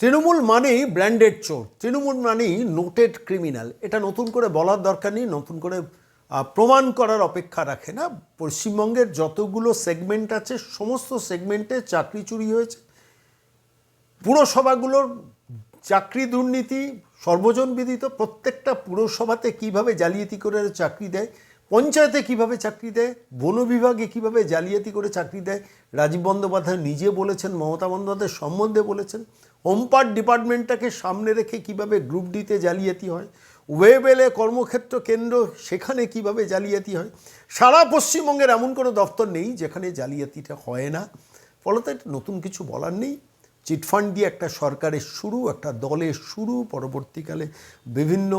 তৃণমূল মানেই ব্র্যান্ডেড চোর, তৃণমূল মানেই নোটেড ক্রিমিনাল। এটা নতুন করে বলার দরকার নেই, নতুন করে প্রমাণ করার অপেক্ষা রাখে না। পশ্চিমবঙ্গের যতগুলো সেগমেন্ট আছে, সমস্ত সেগমেন্টে চাকরি চুরি হয়েছে। পুরসভাগুলোর চাকরি দুর্নীতি সর্বজন বিদিত। প্রত্যেকটা পুরসভাতে কীভাবে জালিয়াতি করে চাকরি দেয়, পঞ্চায়েতে কীভাবে চাকরি দেয়, বন বিভাগে কীভাবে জালিয়াতি করে চাকরি দেয়, রাজীব বন্দ্যোপাধ্যায় নিজে বলেছেন, মমতা বন্দ্যোপাধ্যায় সম্বন্ধে বলেছেন। হোমপার্ট ডিপার্টমেন্টটাকে সামনে রেখে কীভাবে গ্রুপ ডিতে জালিয়াতি হয়, ওয়েবেলে কর্মক্ষেত্র কেন্দ্র সেখানে কীভাবে জালিয়াতি হয়, সারা পশ্চিমবঙ্গের এমন কোনো দপ্তর নেই যেখানে জালিয়াতিটা হয় না। ফলত নতুন কিছু বলার নেই। চিটফান্ড দিয়ে একটা সরকারের শুরু, একটা দলের শুরু, পরবর্তীকালে বিভিন্ন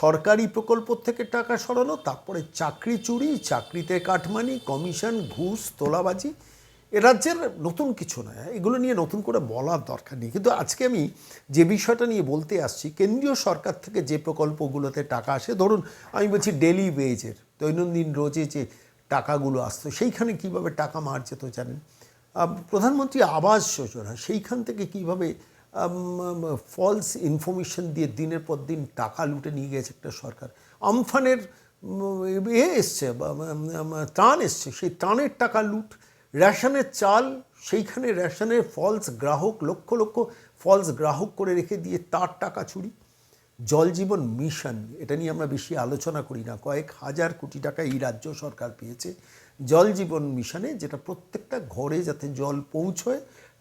সরকারি প্রকল্প থেকে টাকা সরানো, তারপরে চাকরি চুরি, চাকরিতে কাটমানি, কমিশন, ঘুষ, তোলাবাজি এ রাজ্যের নতুন কিছু নয় এগুলো নিয়ে নতুন করে বলার দরকার নেই। কিন্তু আজকে আমি যে বিষয়টা নিয়ে বলতে আসছি, কেন্দ্রীয় সরকার থেকে যে প্রকল্পগুলোতে টাকা আসে, ধরুন আমি বলছি ডেলি ওয়েজের, দৈনন্দিন রোজে যে টাকাগুলো আসতো, সেইখানে কীভাবে টাকা মার যেত জানেন? প্রধানমন্ত্রী আবাস যোজনা, সেইখান থেকে কীভাবে ফলস ইনফরমেশন দিয়ে দিনের পর দিন টাকা লুটে নিয়ে গেছে একটা সরকার। আমফানের এ এসছে ত্রাণ এসছে, সেই ত্রাণের টাকা লুট রেশনের চাল, সেইখানে রেশনের ফলস গ্রাহক, লক্ষ লক্ষ ফলস গ্রাহক করে রেখে দিয়ে তার টাকা চুরি। জল জীবন মিশন, এটা নিয়ে আমরা বেশি আলোচনা করি না। কয়েক হাজার কোটি টাকা এই রাজ্য সরকার পেয়েছে জল জীবন মিশনে, যেটা প্রত্যেকটা ঘরে যাতে জল পৌঁছয়,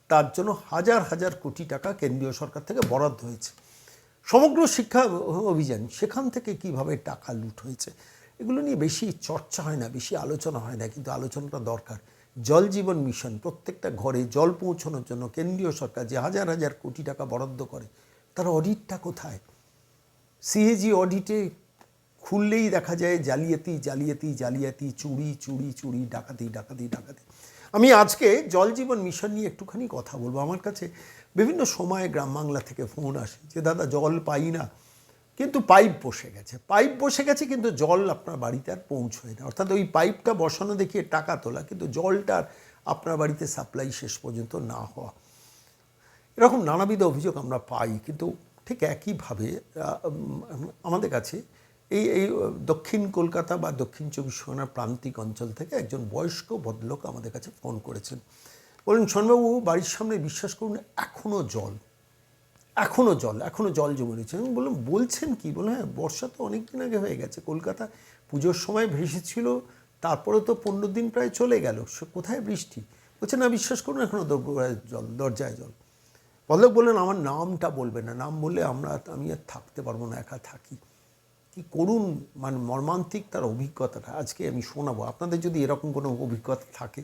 তার জন্য হাজার হাজার কোটি টাকা কেন্দ্রীয় সরকার থেকে বরাদ্দ হয়েছে। সমগ্র শিক্ষা অভিযান, সেখান থেকে কীভাবে টাকা লুট হয়েছে, এগুলো নিয়ে বেশি চর্চা হয় না, বেশি আলোচনা হয় না, কিন্তু আলোচনাটা দরকার। জল জীবন মিশন, প্রত্যেকটা ঘরে জল পৌঁছানোর জন্য কেন্দ্রীয় সরকার যে হাজার হাজার কোটি টাকা বরাদ্দ করে, তার অডিটটা কোথায়? সিএজি অডিটে খুললেই দেখা যায় জালিয়াতি জালিয়াতি জালিয়াতি, চুরি চুরি চুরি, ডাকাতি ডাকাতি ডাকাতি। আমি আজকে জল জীবন মিশন নিয়ে একটুখানি কথা বলব। আমার কাছে বিভিন্ন সময়ে গ্রাম বাংলা থেকে ফোন আসে যে, দাদা, জল পাই না। কিন্তু পাইপ বসে গেছে। পাইপ বসে গেছে কিন্তু জল আপনার বাড়িতে আর পৌঁছয় না। অর্থাৎ ওই পাইপটা বসানো দেখিয়ে টাকা তোলা, কিন্তু জলটা আর আপনার বাড়িতে সাপ্লাই শেষ পর্যন্ত না হওয়া। এরকম নানাবিধ অভিযোগ আমরা পাই, কিন্তু ঠিক একইভাবে আমাদের কাছে এই এই দক্ষিণ কলকাতা বা দক্ষিণ চব্বিশ পরগনার প্রান্তিক অঞ্চল থেকে একজন বয়স্ক ভদ্রলোক আমাদের কাছে ফোন করেছেন। বললেন শোনবাবু বাড়ির সামনে বিশ্বাস করুন এখনও জল এখনও জল এখনও জল জমে রয়েছে। আমি বললাম, বলছেন কি? বললাম হ্যাঁ বর্ষা তো অনেক দিন আগে হয়ে গেছে। কলকাতা পুজোর সময় ভেসেছিল, তারপরে তো পনেরো দিন প্রায় চলে গেল। কোথায় বৃষ্টি? বলছে, না, বিশ্বাস করুন এখনও জল, দরজায় জল। পল্লব বললেন, আমার নামটা বলবে না। নাম বললে আমরা, আমি আর থাকতে পারব না, একা থাকি। কি করুন মানে মর্মান্তিক তার অভিজ্ঞতাটা। আজকে আমি শোনাবো। আপনাদের যদি এরকম কোনো অভিজ্ঞতা থাকে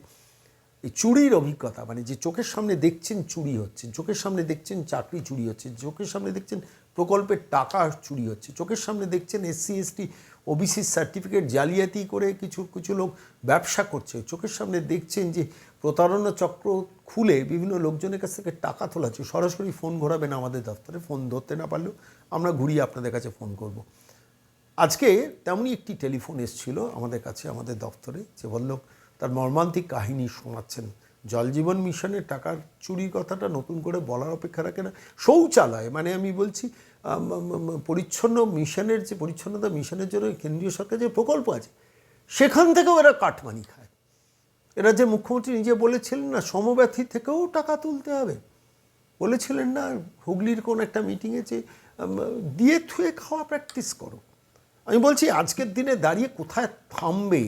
এই চুরির অভিজ্ঞতা মানে যে চোখের সামনে দেখছেন চুরি হচ্ছে চোখের সামনে দেখছেন চাকরি চুরি হচ্ছে চোখের সামনে দেখছেন প্রকল্পের টাকা চুরি হচ্ছে, চোখের সামনে দেখছেন এসসি, এসটি, ওবিসি সার্টিফিকেট জালিয়াতি করে কিছু কিছু লোক ব্যবসা করছে, চোখের সামনে দেখছেন যে প্রতারণা চক্র খুলে বিভিন্ন লোকজনের কাছ থেকে টাকা তোলা হচ্ছে, সরাসরি ফোন ঘোরাবেন আমাদের দপ্তরে ফোন ধরতে না পারলেও আমরা ঘুরিয়ে আপনাদের কাছে ফোন করব। আজকে তেমনই একটি টেলিফোন এসেছিল আমাদের কাছে, আমাদের দপ্তরে যে ভদ্রলোক তার মর্মান্তিক কাহিনী শোনাচ্ছেন। জল জীবন মিশনের টাকার চুরির কথাটা নতুন করে বলার অপেক্ষা রাখে না। শৌচালয় মানে আমি বলছি পরিচ্ছন্ন মিশনের যে, পরিচ্ছন্নতা মিশনের জন্য কেন্দ্রীয় সরকার যে প্রকল্প আছে, সেখান থেকেও এরা কাটমানি খায়। এরা যে মুখ্যমন্ত্রী নিজে বলেছিলেন না, সমব্যথী থেকেও টাকা তুলতে হবে। বলেছিলেন না, হুগলির কোন একটা মিটিংয়ে যে দিয়ে থুয়ে খাওয়া প্র্যাকটিস করো। আমি বলছি, আজকের দিনে দাঁড়িয়ে কোথায় থামবে?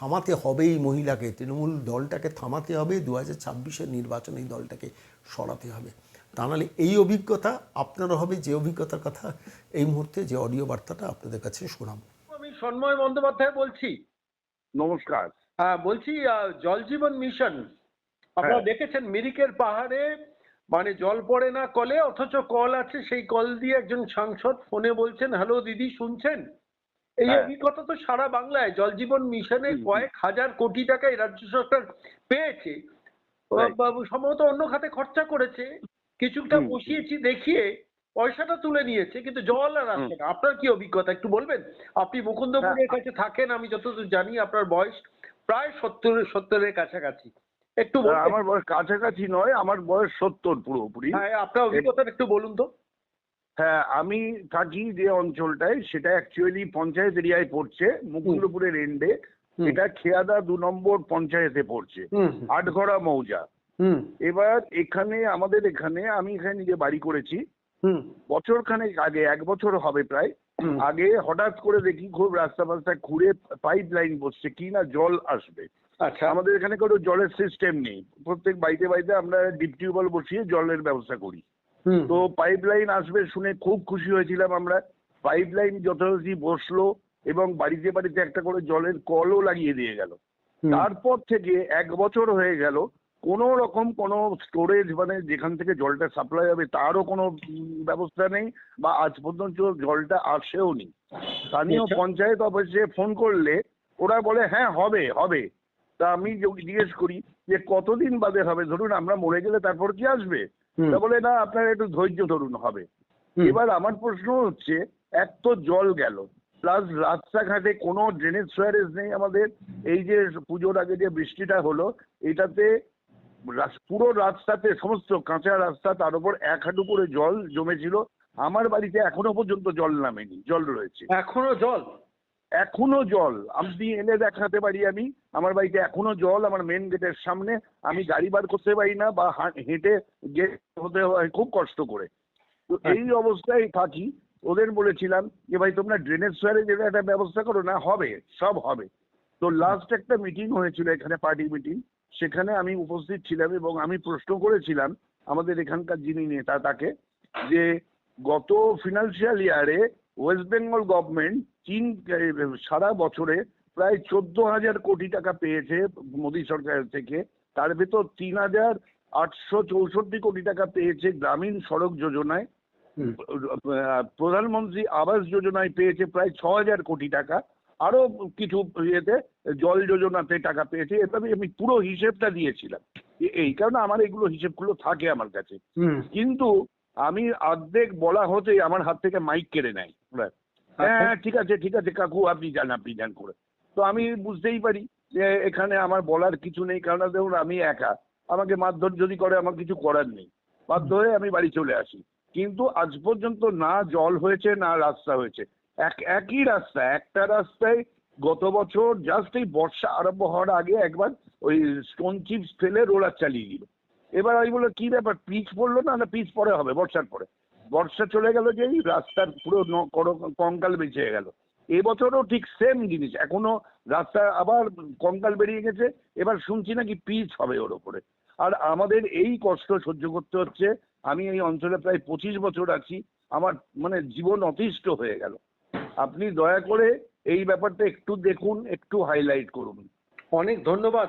থামাতে হবে এই মহিলাকে। তৃণমূল দলটাকে থামাতে হবে দু হাজার ছাব্বিশের নির্বাচনে এই দলটাকে সরাতে হবে। তা নাহলে এই অভিজ্ঞতা আপনারও হবে যে অভিজ্ঞতার কথা এই মুহূর্তে যে অডিও বার্তাটা আপনাদের কাছে শোনাবো। আমি সন্ময় বন্দ্যোপাধ্যায় বলছি। নমস্কার। হ্যাঁ বলছি আহ, জল জীবন মিশন। আপনারা হ্যাঁ। দেখেছেন মিরিকের পাহাড়ে মানে জল পড়ে না কলে অথচ কল আছে সেই কল দিয়ে একজন সাংসদ ফোনে বলছেন হ্যালো দিদি শুনছেন? এই হ্যাঁ। অভিজ্ঞতা তো সারা বাংলায় জল জীবন মিশনে। কয়েক হাজার কোটি টাকা রাজ্য সরকার পেয়েছে. সম্ভবত অন্য খাতে খরচা করেছে কিছুটা। বসিয়েছি দেখিয়ে পয়সাটা তুলে নিয়েছে কিন্তু জল আর আসছে না আপনার কি অভিজ্ঞতা একটু বলবেন আপনি মুকুন্দপুরের হ্যাঁ। কাছে থাকেন আমি যতদূর জানি আপনার বয়স প্রায় সত্তর সত্তরের কাছাকাছি একটু? আমার বয়স কাছাকাছি নয় আমার বয়স সত্তর পুরোপুরি হ্যাঁ আপনার অভিজ্ঞতাটা একটু বলুন তো হ্যাঁ আমি থাকি যে অঞ্চলটায় সেটা অ্যাকচুয়ালি পঞ্চায়েত এরিয়ায় পড়ছে মুকুন্দপুরের এন্ডে এটা খেয়াদা দু নম্বর পঞ্চায়েতে পড়ছে আটঘরা মৌজা। এবার এখানে আমাদের এখানে আমি এখানে নিজে বাড়ি করেছি। বছর খানেক আগে এক বছর হবে প্রায়। আগে হঠাৎ করে দেখি খুব রাস্তা ফাস্তা খুঁড়ে পাইপ লাইন বসছে কি না জল আসবে। আচ্ছা। আমাদের এখানে কোনো জলের সিস্টেম নেই। প্রত্যেক বাড়িতে বাড়িতে আমরা ডিপ টিউবওয়েল বসিয়ে জলের ব্যবস্থা করি। তো পাইপ লাইন আসবে শুনে খুব খুশি হয়েছিলাম আমরা। পাইপ লাইন যথাযথি বসল এবং বাড়িতে বাড়িতে একটা করে জলের কলও লাগিয়ে দিয়ে গেল। তারপর থেকে এক বছর হয়ে গেল কোনো রকম কোনো স্টোরেজ মানে যেখান থেকে জলটা সাপ্লাই হবে তারও কোনো ব্যবস্থা নেই বা আজ পর্যন্ত জলটা আসেও নি। স্থানীয় আচ্ছা। পঞ্চায়েত অফিসে ফোন করলে ওরা বলে হ্যাঁ হবে হবে। তা আমি জিজ্ঞেস করি যে কতদিন বাদে হবে? ধরুন আমরা মরে গেলে তারপর কি আসবে। তা বলে না আপনারা একটু ধৈর্য ধরুন হবে। এবার আমার প্রশ্ন হচ্ছে এক তো জল গেল প্লাস রাস্তাঘাটে কোনো ড্রেনেজ সোয়ারেজ নেই আমাদের। এই যে পুজোর আগে যে বৃষ্টিটা হলো এটাতে পুরো রাস্তাতে সমস্ত কাঁচা রাস্তা তার উপর এক হাঁটু করে জল জমেছিল। আমার বাড়িতে এখনও পর্যন্ত জল নামেনি জল রয়েছে। এখনও জল? এখনও জল। আপনি এনে দেখাতে পারি আমি। আমার বাড়িতে এখনও জল আমার মেন গেটের সামনে। আমি গাড়ি বার করতে পারি না বা হা- হেঁটে গেট হতে হয় খুব কষ্ট করে। তো এই অবস্থায় থাকি। ওদের বলেছিলাম যে ভাই তোমরা ড্রেনেজ সোয়ারে যেটা একটা ব্যবস্থা করো না হবে সব হবে। তো লাস্ট একটা মিটিং হয়েছিল এখানে পার্টি মিটিং সেখানে আমি উপস্থিত ছিলাম এবং আমি প্রশ্ন করেছিলাম আমাদের এখানকার যিনি নেতা তাকে যে গত ফিনান্সিয়াল ইয়ারে ওয়েস্ট বেঙ্গল গভর্নমেন্ট চীন সারা বছরে প্রায় চোদ্দ হাজার কোটি টাকা পেয়েছে মোদী সরকার থেকে। তার ভেতর তিন হাজার আটশো চৌষট্টি কোটি টাকা পেয়েছে গ্রামীণ সড়ক যোজনায়। প্রধানমন্ত্রী আবাস যোজনায় পেয়েছে প্রায় ছ হাজার কোটি টাকা। আরও কিছু ইয়েতে জল যোজনাতে টাকা পেয়েছে। এভাবে আমি পুরো হিসেবটা দিয়েছিলাম। এই কারণে আমার এগুলো হিসেবগুলো থাকে আমার কাছে। কিন্তু আমি অর্ধেক বলা হতেই আমার হাত থেকে মাইক কেড়ে নেয়। হ্যাঁ হ্যাঁ, ঠিক আছে ঠিক আছে কাকু আপনি যান আপনি যান করে। তো আমি বুঝতেই পারি যে এখানে আমার বলার কিছু নেই কারণ দেখুন আমি একা। আমাকে মারধর যদি করে আমার কিছু করার নেই। বাধ্য হয়ে আমি বাড়ি চলে আসি। কিন্তু আজ পর্যন্ত না জল হয়েছে না রাস্তা হয়েছে। এক একই রাস্তা একটা রাস্তায় গত বছর জাস্ট এই বর্ষা আরম্ভ হওয়ার আগে একবার ওই স্টোন চিপস ফেলে রোলার চালিয়ে দিল। এবার আমি বলল কি ব্যাপার? পিচ পড়ল না? না, পিচ পরে হবে, বর্ষার পরে। বর্ষা চলে গেল যেই, রাস্তার পুরো কঙ্কাল বেঁচে গেল। এবছরও ঠিক সেম জিনিস, এখনও রাস্তা আবার কঙ্কাল বেরিয়ে গেছে, এবার শুনছি নাকি পিচ হবে ওর ওপরে। আর আমাদের এই কষ্ট সহ্য করতে হচ্ছে, আমি এই অঞ্চলে প্রায় পঁচিশ বছর আছি, আমার মানে জীবন অতিষ্ঠ হয়ে গেল। আপনি দয়া করে এই ব্যাপারটা একটু দেখুন, একটু হাইলাইট করুন। অনেক ধন্যবাদ।